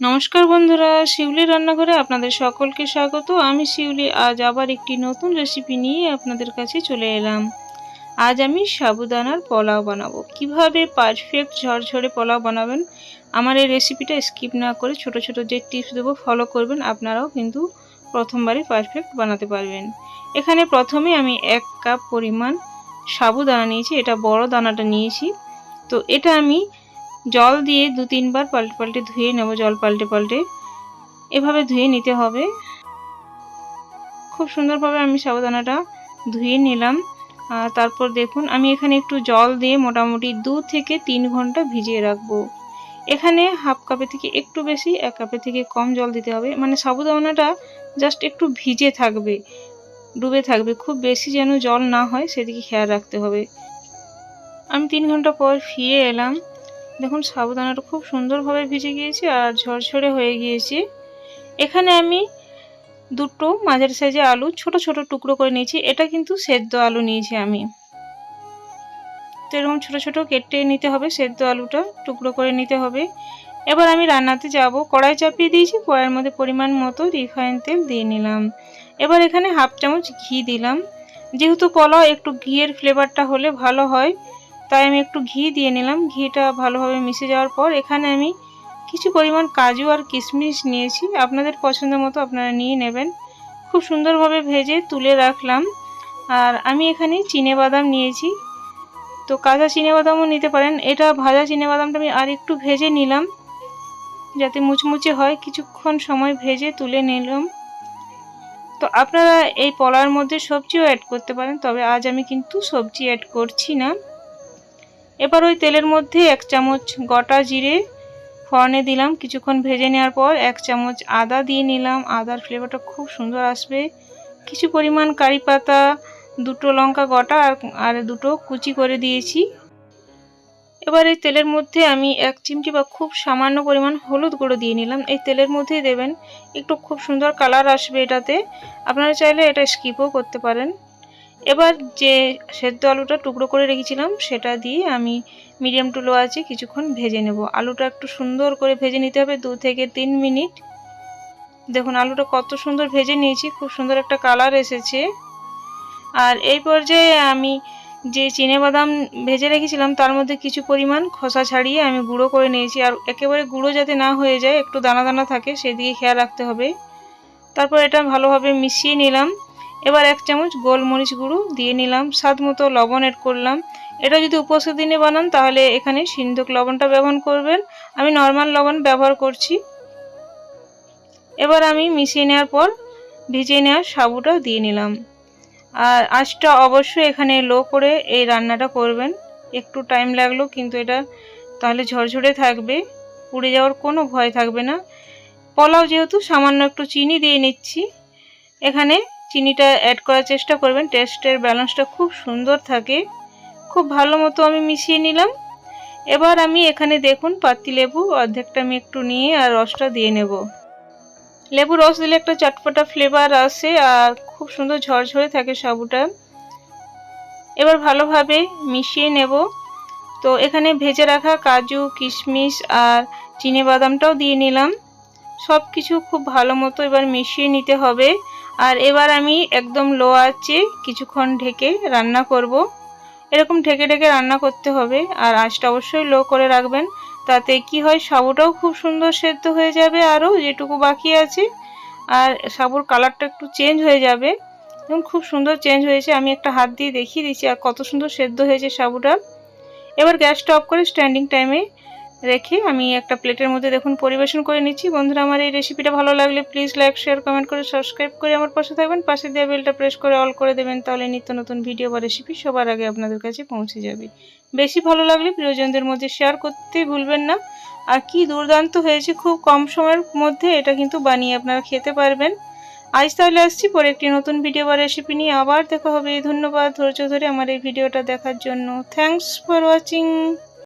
নমস্কার বন্ধুরা, শিউলি রান্নাঘরে আপনাদের সকলকে স্বাগত। আমি শিউলি, আজ আবার একটি নতুন রেসিপি নিয়ে আপনাদের কাছে চলে এলাম। আজ আমি সাবুদানার পোলাও বানাবো। কীভাবে পারফেক্ট ঝরঝরে পোলাও বানাবেন, আমার এই রেসিপিটা স্কিপ না করে ছোট ছোট যে টিপস দেবো ফলো করবেন। আপনারাও কিন্তু প্রথমবারই পারফেক্ট বানাতে পারবেন। এখানে প্রথমে আমি এক কাপ পরিমাণ সাবুদানা নিয়েছি, এটা বড় দানাটা নিয়েছি। তো এটা আমি জল দিয়ে দু তিনবার পাল্টে পাল্টে ধুয়ে নেব, জল পাল্টে পাল্টে। এভাবে ধুয়ে নিতে হবে। খুব সুন্দরভাবে আমি সাবুদানাটা ধুয়ে নিলাম। আর তারপর দেখুন, আমি এখানে একটু জল দিয়ে মোটামুটি দু থেকে তিন ঘণ্টা ভিজিয়ে রাখব। এখানে হাফ কাপে থেকে একটু বেশি, এক কাপে থেকে কম জল দিতে হবে। মানে সাবুদানাটা জাস্ট একটু ভিজে থাকবে, ডুবে থাকবে। খুব বেশি যেন জল না হয়, সেদিকে খেয়াল রাখতে হবে। আমি তিন ঘণ্টা পর ফিরে এলাম। দেখুন সাবুদানাটা খুব সুন্দরভাবে ভিজে গিয়েছে আর ঝরঝরে হয়ে গিয়েছে। এখানে আমি দুটো মাঝারি সাইজে আলু, ছোট ছোট টুকরো করে নিয়েছি। এটা কিন্তু সেদ্ধ আলু নিয়েছি আমি। তো এরকম ছোটো ছোটো কেটে নিতে হবে, সেদ্ধ আলুটা টুকরো করে নিতে হবে। এবার আমি রান্নাতে যাব। কড়াই চাপিয়ে দিয়েছি, কড়াইয়ের মধ্যে পরিমাণ মতো রিফাইন তেল দিয়ে নিলাম। এবার এখানে হাফ চামচ ঘি দিলাম। যেহেতু পোলাও, একটু ঘিয়ের ফ্লেভারটা হলে ভালো হয়। তাই আমি একটু ঘি দিয়ে নিলাম। ঘিটা ভালোভাবে মিশে যাওয়ার পর এখানে আমি কিছু পরিমাণ কাজু আর কিশমিশ নিয়েছি। আপনাদের পছন্দ মতো আপনারা নিয়ে নেবেন। খুব সুন্দরভাবে ভেজে তুলে রাখলাম। আর আমি এখানে চিনে বাদাম নিয়েছি। তো কাঁচা চিনে বাদামও নিতে পারেন। এটা ভাজা চিনে বাদামটা আমি আর একটু ভেজে নিলাম, যাতে মুচমুচে হয়। কিছুক্ষণ সময় ভেজে তুলে নিলাম। তো আপনারা এই পলার মধ্যে সবজিও অ্যাড করতে পারেন, তবে আজ আমি কিন্তু সবজি অ্যাড করছি না। এবার ওই তেলের মধ্যে এক চামচ গোটা জিরে ফড়নে দিলাম। কিছুক্ষণ ভেজে নেওয়ার পর এক চামচ আদা দিয়ে নিলাম। আদার ফ্লেভারটা খুব সুন্দর আসবে। কিছু পরিমাণ কারি পাতা, দুটো লঙ্কা গোটা আর আর দুটো কুচি করে দিয়েছি। এবার এই তেলের মধ্যে আমি এক চিমটি বা খুব সামান্য পরিমাণ হলুদ গুঁড়ো দিয়ে নিলাম। এই তেলের মধ্যেই দেবেন। একটু খুব সুন্দর কালার আসবে এটাতে। আপনারা চাইলে এটা স্কিপও করতে পারেন। এবার যে সেদ্ধ আলুটা টুকরো করে রেখেছিলাম, সেটা দিয়ে আমি মিডিয়াম টু লো আছে কিছুক্ষণ ভেজে নেব। আলুটা একটু সুন্দর করে ভেজে নিতে হবে, দু থেকে তিন মিনিট। দেখুন, আলুটা কত সুন্দর ভেজে নিয়েছি, খুব সুন্দর একটা কালার এসেছে। আর এই পর্যায়ে আমি যে বাদাম ভেজে রেখেছিলাম, তার মধ্যে কিছু পরিমাণ খোসা ছাড়িয়ে আমি গুঁড়ো করে নিয়েছি। আর একেবারে গুঁড়ো যাতে না হয়ে যায়, একটু দানা দানা থাকে, সেদিকে খেয়াল রাখতে হবে। তারপর এটা ভালোভাবে মিশিয়ে নিলাম। এবার এক চামচ গোলমরিচ গুঁড়ো দিয়ে নিলাম। স্বাদ মতো লবণ এড করলাম। এটা যদি উপসের দিনে বানান, তাহলে এখানে সিন্ধুক লবণটা ব্যবহার করবেন। আমি নর্মাল লবণ ব্যবহার করছি। এবার আমি মিশিয়ে নেওয়ার পর ভিজিয়ে নেওয়ার সাবুটা দিয়ে নিলাম। আর আঁচটা অবশ্যই এখানে লো করে এই রান্নাটা করবেন। একটু টাইম লাগল, কিন্তু এটা তাহলে ঝরঝরে থাকবে। পুড়ে যাওয়ার কোনো ভয় থাকবে না। পোলাও যেহেতু সামান্য একটু চিনি দিয়ে নিচ্ছি। এখানে চিনিটা অ্যাড করার চেষ্টা করবেন। টেস্টের ব্যালেন্সটা খুব সুন্দর থাকে। খুব ভালো মতো আমি মিশিয়ে নিলাম। এবার আমি এখানে দেখুন, পাতি লেবু অর্ধেকটা আমি একটু নিয়ে আর রসটা দিয়ে নেব। লেবু রস দিলে একটা চটপটা ফ্লেভার আসে আর খুব সুন্দর ঝরঝরে থাকে সাবুটা। এবার ভালোভাবে মিশিয়ে নেব। তো এখানে ভেজে রাখা কাজু, কিশমিশ আর চিনি বাদামটাও দিয়ে নিলাম। সব কিছু খুব ভালো মতো এবার মিশিয়ে নিতে হবে। আর এবার আমি একদম লো আছে কিছুক্ষণ ঢেকে রান্না করব। এরকম ঢেকে ঢেকে রান্না করতে হবে আর আঁচটা অবশ্যই লো করে রাখবেন। তাতে কি হয়, সাবুটাও খুব সুন্দর সেদ্ধ হয়ে যাবে আরও যেটুকু বাকি আছে। আর সাবুর কালারটা একটু চেঞ্জ হয়ে যাবে। এবং খুব সুন্দর চেঞ্জ হয়েছে। আমি একটা হাত দিয়ে দেখিয়ে দিচ্ছি আর কত সুন্দর সেদ্ধ হয়েছে সাবুটা। এবার গ্যাসটা অফ করে স্ট্যান্ডিং টাইমে রেখে আমি একটা প্লেটের মধ্যে দেখুন পরিবেশন করে নিচ্ছি। বন্ধুরা, আমার এই রেসিপিটা ভালো লাগলে প্লিজ লাইক শেয়ার কমেন্ট করে সাবস্ক্রাইব করে আমার পাশে থাকবেন। পাশে দেওয়া বেলটা প্রেস করে অল করে দেবেন, তাহলে নিত্য নতুন ভিডিও বা রেসিপি সবার আগে আপনাদের কাছে পৌঁছে যাবে। বেশি ভালো লাগলে প্রিয়জনদের মধ্যে শেয়ার করতে ভুলবেন না। আর কি দুর্দান্ত হয়েছে খুব কম সময়ের মধ্যে এটা কিন্তু বানিয়ে আপনারা খেতে পারবেন। আজ তাহলে আসছি পরে একটি নতুন ভিডিও বা রেসিপি নিয়ে। আবার দেখা হবে। ধন্যবাদ ধৈর্য ধরে আমার এই ভিডিওটা দেখার জন্য। Thanks for watching